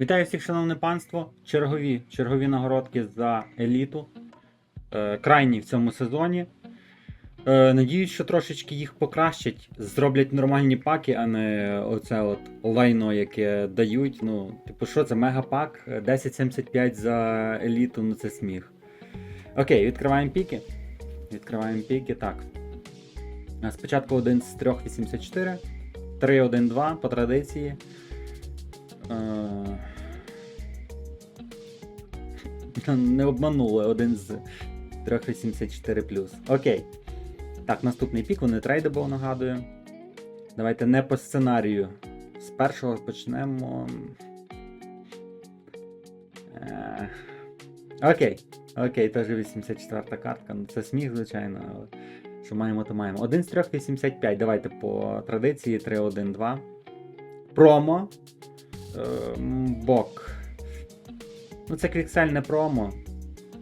Вітаю всіх, шановне панство. Чергові, чергові нагородки за еліту. Е, крайні в цьому сезоні. Е, надіюсь, що трошечки їх покращать, зроблять нормальні паки, а не оце от лайно, яке дають. Ну, типу, що це мегапак? 1075 за еліту, ну це сміх. Окей, відкриваємо піки. Відкриваємо піки. Так. Спочатку один з 3,84. 3-1-2 по традиції. Е, Не обманули один з 384 Окей. Так, наступний пік, вони трейдабл, нагадую. Давайте не по сценарію. З першого почнемо. Е, Окей. Окей, теж 84 картка. Ну, це сміх, звичайно, але що маємо, то маємо. Один з 385. Давайте по традиції 3-1-2. Промо. Ем, Бок. Ну, це квіксельне промо.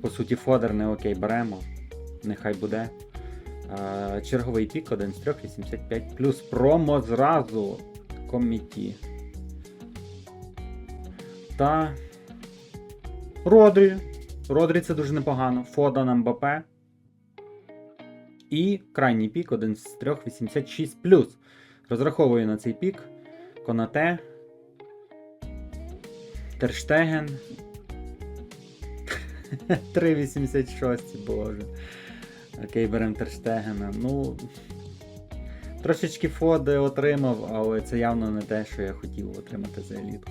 По суті, фодер не окей, беремо. Нехай буде. Е, черговий пік 1 з 3, 85. Плюс промо зразу. Коміті. Та. Родрі. Родрі це дуже непогано. Фода на МБП. І крайній пік 1 з 3, 86 плюс. Розраховую на цей пік. Конате. Терштеген. 3,86, боже. Окей, беремо Терштегена. Ну. Трошечки фоди отримав, але це явно не те, що я хотів отримати за еліту.